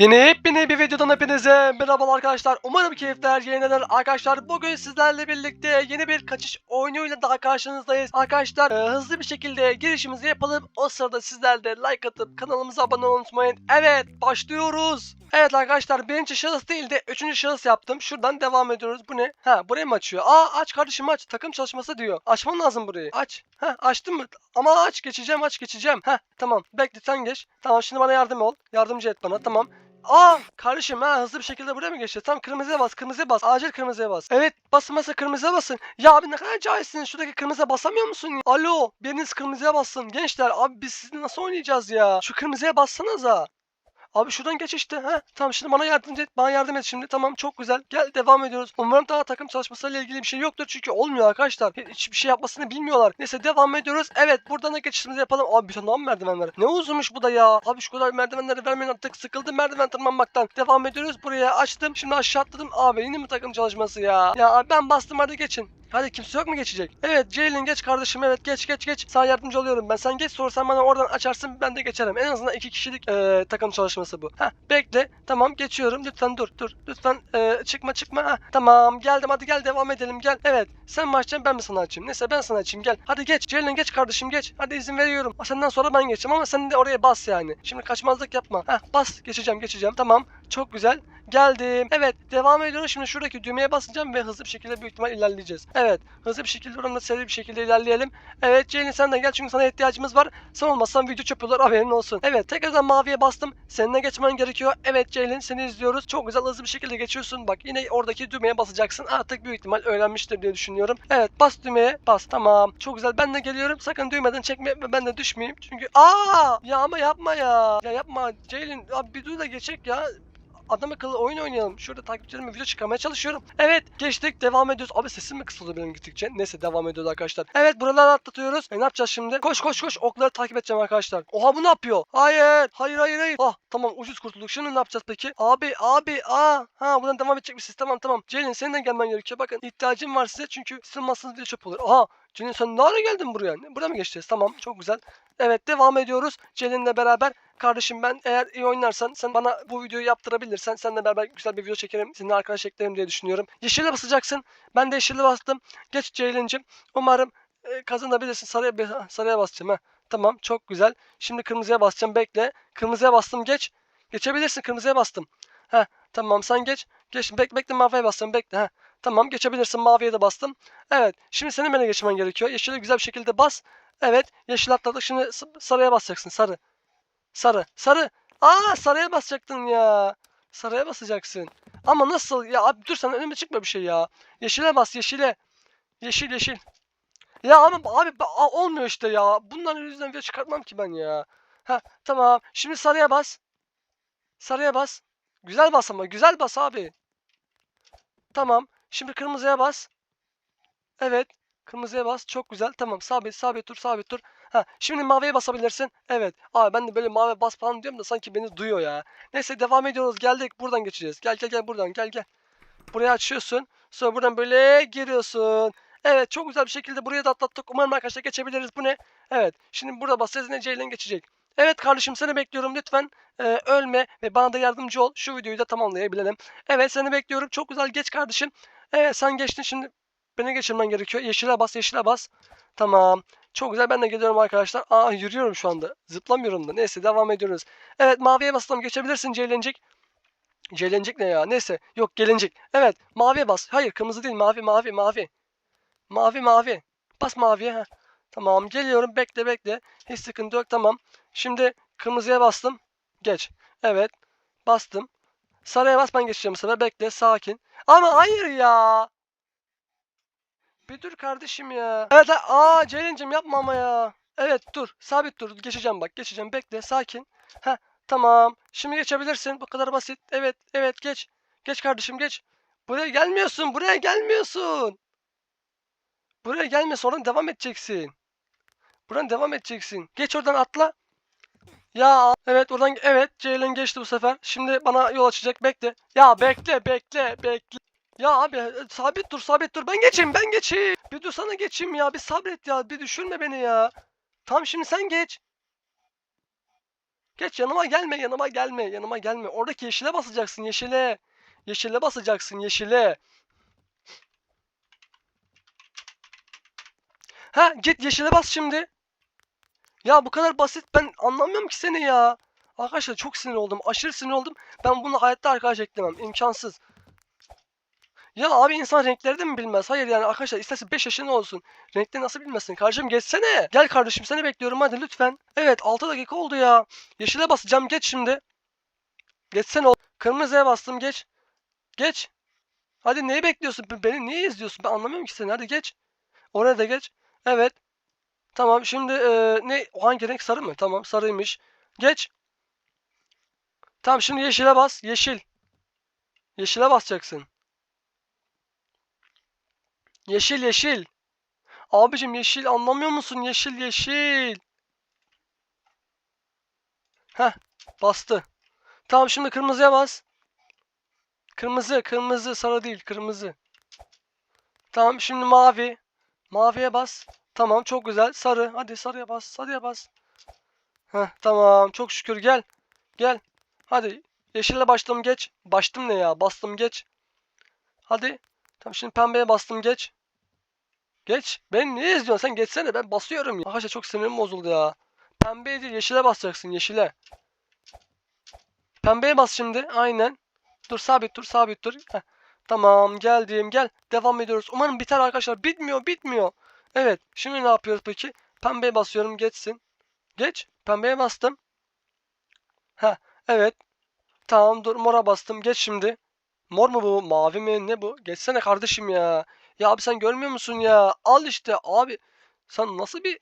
Yine yepyeni bir videodan hepinize merhaba arkadaşlar. Umarım keyifler yayınlanır. Arkadaşlar bugün sizlerle birlikte yeni bir kaçış oyunuyla daha karşınızdayız. Arkadaşlar e, hızlı bir şekilde girişimizi yapalım. O sırada sizler de like atıp kanalımıza abone olmayı unutmayın. Evet başlıyoruz. Evet arkadaşlar birinci şahıs değil de üçüncü şahıs yaptım. Şuradan devam ediyoruz. Bu ne? Ha burayı mı açıyor? Aa aç kardeşim aç. Takım çalışması diyor. Açman lazım burayı. Aç. Ha açtın mı? Ama aç geçeceğim aç geçeceğim. Ha tamam. Bekle sen geç. Tamam şimdi bana yardım ol. Yardımcı et bana. Tamam. Aa kardeşim ha hızlı bir şekilde buraya mı geçeceğiz? Tamam kırmızıya bas kırmızıya bas acil kırmızıya bas. Evet basın kırmızıya basın. Ya abi ne kadar cahilsiniz şuradaki kırmızıya basamıyor musun? Alo biriniz kırmızıya bassın. Gençler abi biz sizinle nasıl oynayacağız ya? Şu kırmızıya bassanıza. Abi şuradan geç işte. Ha tamam şimdi bana yardım et. Bana yardım et şimdi. Tamam çok güzel. Gel devam ediyoruz. Umarım daha takım çalışmasıyla ilgili bir şey yoktur. Çünkü olmuyor arkadaşlar. Hiçbir şey yapmasını bilmiyorlar. Neyse devam ediyoruz. Evet buradan da geçişimizi yapalım. Abi bir tane daha mı merdiven var? Ne uzunmuş bu da ya. Abi şu kadar merdivenleri vermeyin artık. Sıkıldım merdiven tırmanmaktan. Devam ediyoruz. Buraya açtım. Şimdi aşağı atladım. Abi yine mi takım çalışması ya? Ya abi ben bastım hadi geçin. Hadi kimse yok mu geçecek? Evet Ceylin geç kardeşim evet geç geç geç. Sana yardımcı oluyorum ben. Sen geç sonra sen bana oradan açarsın ben de geçerim. En azından iki kişilik eee, takım çalışması bu. Ha bekle. Tamam geçiyorum. Lütfen dur dur. Lütfen eee, çıkma çıkma. Ha, tamam geldim hadi gel devam edelim gel. Evet sen mi açacaksın ben mi sana açayım? Neyse ben sana açayım gel. Hadi geç. Ceylin geç kardeşim geç. Hadi izin veriyorum. Senden sonra ben geçeceğim ama sen de oraya bas yani. Şimdi kaçmazlık yapma. Ha bas geçeceğim geçeceğim. Tamam çok güzel. Geldim. Evet devam ediyoruz. Şimdi şuradaki düğmeye basacağım ve hızlı bir şekilde büyük ihtimal ilerleyeceğiz. Evet hızlı bir şekilde buradan da seri bir şekilde ilerleyelim. Evet Ceylin sen de gel çünkü sana ihtiyacımız var. Sen olmazsan video çöp olur haberin olsun. Evet tekrardan maviye bastım. Seninle geçmen gerekiyor. Evet Ceylin seni izliyoruz. Çok güzel hızlı bir şekilde geçiyorsun. Bak yine oradaki düğmeye basacaksın. Artık büyük ihtimal öğrenmiştir diye düşünüyorum. Evet bas düğmeye bas. Tamam. Çok güzel ben de geliyorum. Sakın düğmeden çekme ve ben de düşmeyeyim. Çünkü aa ya ama yapma ya. Ya yapma Ceylin. Abi bir dur da geçecek ya adam akıllı oyun oynayalım. Şurada takipçilerime video çıkarmaya çalışıyorum. Evet geçtik devam ediyoruz. Abi sesim mi kısıldı benim gittikçe? Neyse devam ediyoruz arkadaşlar. Evet buraları atlatıyoruz. E, ne yapacağız şimdi? Koş koş koş okları takip edeceğim arkadaşlar. Oha bu ne yapıyor? Hayır hayır hayır hayır. Ah tamam ucuz kurtulduk. Şimdi ne yapacağız peki? Abi abi aa ha buradan devam edecekmişiz. Tamam tamam. Ceylin senin de gelmen gerekiyor. Bakın ihtiyacım var size çünkü sığmazsınız diye çöp olur. Aha Ceylin sen ne ara geldin buraya? Buraya mı geçeceğiz? Tamam çok güzel. Evet devam ediyoruz. Ceylin'le beraber Kardeşim ben eğer iyi oynarsan sen bana bu videoyu yaptırabilirsen seninle beraber güzel bir video çekerim. Seninle arkadaş eklerim diye düşünüyorum. Yeşile basacaksın. Ben de yeşile bastım. Geç Ceylin'cim. Umarım e, kazanabilirsin. Sarıya, sarıya basacağım ha. Tamam çok güzel. Şimdi kırmızıya basacağım. Bekle. Kırmızıya bastım geç. Geçebilirsin. Kırmızıya bastım. Ha tamam sen geç. Geç. Bek bekle maviye bastım. Bekle. Ha. Tamam geçebilirsin. Maviye de bastım. Evet. Şimdi senin bana geçmen gerekiyor. Yeşile güzel bir şekilde bas. Evet. Yeşil atladık. Şimdi sarıya basacaksın. Sarı. Sarı. Sarı. Aa sarıya basacaktın ya. Sarıya basacaksın. Ama nasıl? Ya abi dur sen önüme çıkma bir şey ya. Yeşile bas yeşile. Yeşil yeşil. Ya ama abi olmuyor işte ya. Bunların yüzünden video çıkartmam ki ben ya. Ha tamam. Şimdi sarıya bas. Sarıya bas. Güzel bas ama güzel bas abi. Tamam. Şimdi kırmızıya bas. Evet. Kırmızıya bas. Çok güzel. Tamam. Sabit sabit dur sabit dur. Ha, şimdi maviye basabilirsin. Evet. Abi ben de böyle mavi bas falan diyorum da sanki beni duyuyor ya. Neyse devam ediyoruz. Geldik. Buradan geçeceğiz. Gel gel gel buradan. Gel gel. Buraya açıyorsun. Sonra buradan böyle giriyorsun. Evet çok güzel bir şekilde buraya da atlattık. Umarım arkadaşlar geçebiliriz. Bu ne? Evet. Şimdi burada basacağız. Ne Ceylan geçecek. Evet kardeşim seni bekliyorum. Lütfen e, ölme ve bana da yardımcı ol. Şu videoyu da tamamlayabilelim. Evet seni bekliyorum. Çok güzel geç kardeşim. Evet sen geçtin. Şimdi beni geçirmen gerekiyor. Yeşile bas yeşile bas. Tamam. Çok güzel ben de geliyorum arkadaşlar. Aa yürüyorum şu anda. Zıplamıyorum da. Neyse devam ediyoruz. Evet maviye basalım. Geçebilirsin Ceylencik. Ceylencik ne ya? Neyse. Yok gelincik. Evet maviye bas. Hayır kırmızı değil mavi mavi mavi. Mavi mavi. Bas maviye. Heh. Tamam geliyorum. Bekle bekle. Hiç sıkıntı yok. Tamam. Şimdi kırmızıya bastım. Geç. Evet. Bastım. Sarıya bas ben geçeceğim sana. Bekle sakin. Ama hayır ya. Bir dur kardeşim ya. Evet ha- aa Ceylin'cim yapma ama ya. Evet dur sabit dur geçeceğim bak geçeceğim bekle sakin. Ha tamam şimdi geçebilirsin bu kadar basit. Evet evet geç. Geç kardeşim geç. Buraya gelmiyorsun buraya gelmiyorsun. Buraya gelme sonra devam edeceksin. Buradan devam edeceksin. Geç oradan atla. Ya evet oradan evet Ceylin geçti bu sefer. Şimdi bana yol açacak bekle. Ya bekle bekle bekle. Ya abi e, sabit dur sabit dur ben geçeyim ben geçeyim. Bir dur sana geçeyim ya bir sabret ya bir düşürme beni ya. Tamam şimdi sen geç. Geç yanıma gelme yanıma gelme yanıma gelme. Oradaki yeşile basacaksın yeşile. Yeşile basacaksın yeşile. Ha git yeşile bas şimdi. Ya bu kadar basit ben anlamıyorum ki seni ya. Arkadaşlar çok sinir oldum. Aşırı sinir oldum. Ben bunu hayatta arkadaş eklemem. İmkansız. Ya abi insan renkleri de mi bilmez? Hayır yani arkadaşlar isterse 5 yaşında olsun. Renkleri nasıl bilmesin? Kardeşim geçsene. Gel kardeşim seni bekliyorum hadi lütfen. Evet 6 dakika oldu ya. Yeşile basacağım geç şimdi. Geçsene o. Kırmızıya bastım geç. Geç. Hadi neyi bekliyorsun? Be- Beni niye izliyorsun? Ben anlamıyorum ki seni. Hadi geç. Oraya da geç. Evet. Tamam şimdi eee, ne? Hangi renk? Sarı mı? Tamam sarıymış. Geç. Tamam şimdi yeşile bas. Yeşil. Yeşile basacaksın. Yeşil yeşil. Abicim yeşil anlamıyor musun? Yeşil yeşil. Heh bastı. Tamam şimdi kırmızıya bas. Kırmızı kırmızı sarı değil kırmızı. Tamam şimdi mavi. Maviye bas. Tamam çok güzel. Sarı. Hadi sarıya bas. Sarıya bas. Heh tamam çok şükür gel. Gel. Hadi. Yeşille başladım geç. Başladım ne ya? Bastım geç. Hadi. Tamam şimdi pembeye bastım geç. Geç. Beni niye izliyorsun? Sen geçsene. Ben basıyorum ya. Arkadaşlar çok sinirim bozuldu ya. Pembeye değil yeşile basacaksın. Yeşile. Pembeye bas şimdi. Aynen. Dur sabit dur sabit dur. Heh. Tamam geldim gel. Devam ediyoruz. Umarım biter arkadaşlar. Bitmiyor bitmiyor. Evet. Şimdi ne yapıyoruz peki? Pembeye basıyorum geçsin. Geç. Pembeye bastım. Ha evet. Tamam dur mora bastım. Geç şimdi. Mor mu bu? Mavi mi? Ne bu? Geçsene kardeşim ya. Ya abi sen görmüyor musun ya? Al işte abi. Sen nasıl bir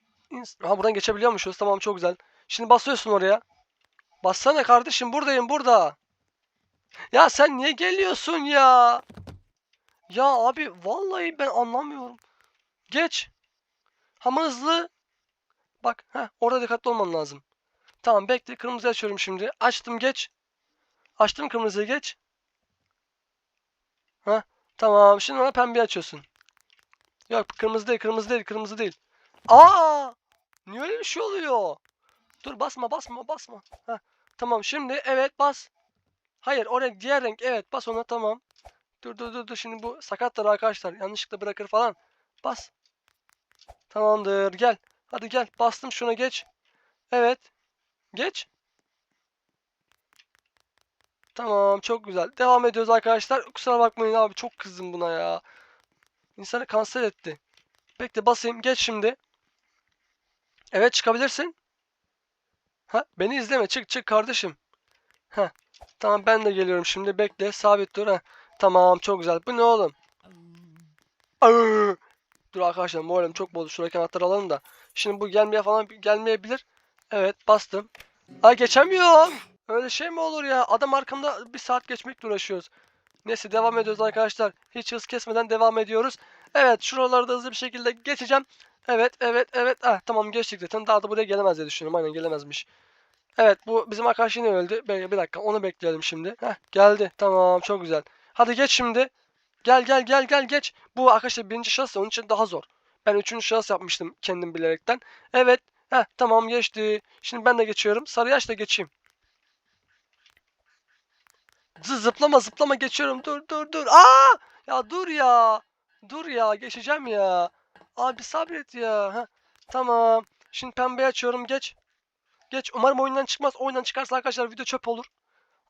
Ha buradan geçebiliyormuşuz. Tamam çok güzel. Şimdi basıyorsun oraya. Bassana kardeşim buradayım burada. Ya sen niye geliyorsun ya? Ya abi vallahi ben anlamıyorum. Geç. Ama hızlı. Bak ha orada dikkatli olman lazım. Tamam bekle kırmızı açıyorum şimdi. Açtım geç. Açtım kırmızıyı geç. Ha tamam şimdi ona pembe açıyorsun. Yok kırmızı değil kırmızı değil kırmızı değil. Aa! Niye öyle bir şey oluyor? Dur basma basma basma. Ha tamam şimdi evet bas. Hayır oraya diğer renk evet bas ona tamam. Dur dur dur dur şimdi bu sakattır arkadaşlar. Yanlışlıkla bırakır falan. Bas. Tamamdır gel. Hadi gel bastım şuna geç. Evet. Geç. Tamam çok güzel. Devam ediyoruz arkadaşlar. Kusura bakmayın abi çok kızdım buna ya. İnsanı kanser etti. Bekle basayım geç şimdi. Evet çıkabilirsin. Ha beni izleme çık çık kardeşim. Ha tamam ben de geliyorum şimdi bekle sabit dur ha. Tamam çok güzel. Bu ne oğlum? Arr! Dur arkadaşlar moralim çok bozdu. Şuradaki anahtarı alalım da. Şimdi bu gelmeye falan gelmeyebilir. Evet bastım. Ay geçemiyorum. Öyle şey mi olur ya? Adam arkamda bir saat geçmekle uğraşıyoruz. Neyse devam ediyoruz arkadaşlar. Hiç hız kesmeden devam ediyoruz. Evet şuraları da hızlı bir şekilde geçeceğim. Evet evet evet. Ah tamam geçtik zaten. Daha da buraya gelemez diye düşünüyorum. Aynen gelemezmiş. Evet bu bizim arkadaş yine öldü. Be- Bir dakika onu bekleyelim şimdi. Heh geldi. Tamam çok güzel. Hadi geç şimdi. Gel gel gel gel geç. Bu arkadaşlar birinci şahıs onun için daha zor. Ben üçüncü şahıs yapmıştım kendim bilerekten. Evet. Heh tamam geçti. Şimdi ben de geçiyorum. Sarı yaş da geçeyim. Zı zıplama zıplama geçiyorum. Dur dur dur. Aa! Ya dur ya. Dur ya geçeceğim ya. Abi sabret ya. Heh. Tamam. Şimdi pembe açıyorum geç. Geç. Umarım oyundan çıkmaz. Oyundan çıkarsa arkadaşlar video çöp olur.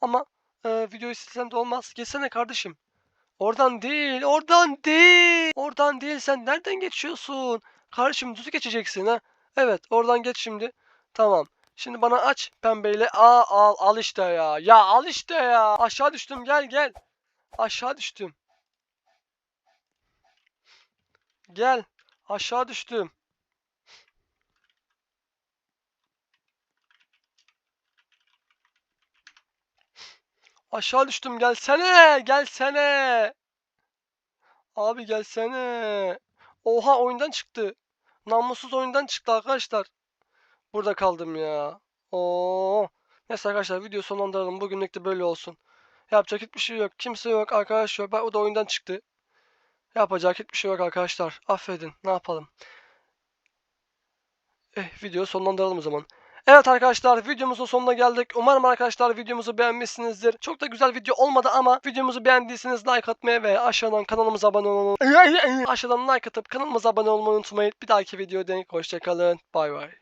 Ama e, videoyu silsem de olmaz. Geçsene kardeşim. Oradan değil. Oradan değil. Oradan değil. Sen nereden geçiyorsun? Kardeşim düz geçeceksin ha. Evet oradan geç şimdi. Tamam. Şimdi bana aç pembeyle. Aa al al işte ya. Ya al işte ya. Aşağı düştüm gel gel. Aşağı düştüm. Gel. Aşağı düştüm. Aşağı düştüm gelsene. Gelsene. Abi gelsene. Oha oyundan çıktı. Namussuz oyundan çıktı arkadaşlar. Burada kaldım ya. Oo. Neyse arkadaşlar video sonlandıralım. Bugünlük de böyle olsun. Yapacak hiçbir şey yok. Kimse yok. Arkadaş yok. Bak o da oyundan çıktı. Yapacak hiçbir şey yok arkadaşlar. Affedin. Ne yapalım? Eh video sonlandıralım o zaman. Evet arkadaşlar videomuzun sonuna geldik. Umarım arkadaşlar videomuzu beğenmişsinizdir. Çok da güzel video olmadı ama videomuzu beğendiyseniz like atmayı ve aşağıdan kanalımıza abone olmayı aşağıdan like atıp kanalımıza abone olmayı unutmayın. Bir dahaki videoda denk hoşçakalın. Bay bay.